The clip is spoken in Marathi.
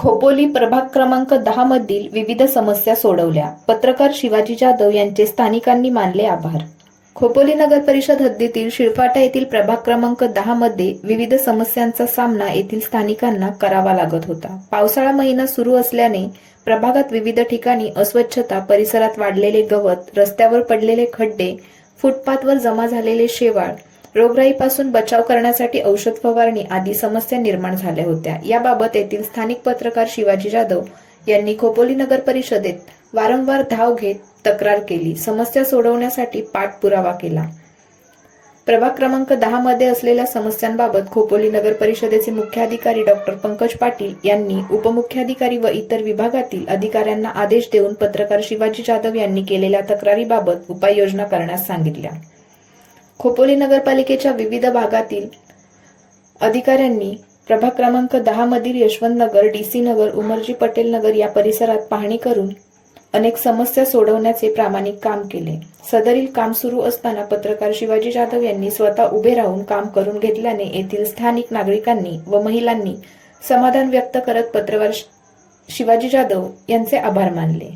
खोपोली प्रभाग क्रमांक दहा मधील विविध समस्या सोडवल्या. पत्रकार शिवाजी जाधव यांचे स्थानिकांनी मानले आभार. खोपोली नगर परिषद हद्दीतील शिळफाटा येथील प्रभाग क्रमांक दहा मध्ये विविध समस्यांचा सामना येथील स्थानिकांना करावा लागत होता. पावसाळा महिना सुरू असल्याने प्रभागात विविध ठिकाणी अस्वच्छता परिसरात वाढलेले गवत रस्त्यावर पडलेले खड्डे फुटपाथवर जमा झालेले शेवाळ रोगराईपासून बचाव करण्यासाठी औषध फवारणी आदी समस्या निर्माण झाल्या होत्या. याबाबत येथील स्थानिक पत्रकार शिवाजी जाधव यांनी खोपोली नगर परिषदेत वारंवार धाव घेत तक्रार केली. समस्या सोडवण्यासाठी पाठपुरावा केला. प्रभाग क्रमांक दहा मध्ये असलेल्या समस्यांबाबत खोपोली नगर परिषदेचे मुख्याधिकारी डॉक्टर पंकज पाटील यांनी उपमुख्याधिकारी व इतर विभागातील अधिकाऱ्यांना आदेश देऊन पत्रकार शिवाजी जाधव यांनी केलेल्या तक्रारीबाबत उपाययोजना करण्यास सांगितल्या. खोपोली नगरपालिकेच्या विविध भागातील अधिकाऱ्यांनी प्रभाग क्रमांक दहा मधील यशवंत नगर डीसी नगर उमरजी पटेल नगर या परिसरात पाहणी करून अनेक समस्या सोडवण्याचे प्रामाणिक काम केले. सदरील काम सुरू असताना पत्रकार शिवाजी जाधव यांनी स्वतः उभे राहून काम करून घेतल्याने येथील स्थानिक नागरिकांनी व महिलांनी समाधान व्यक्त करत पत्रकार शिवाजी जाधव यांचे आभार मानले.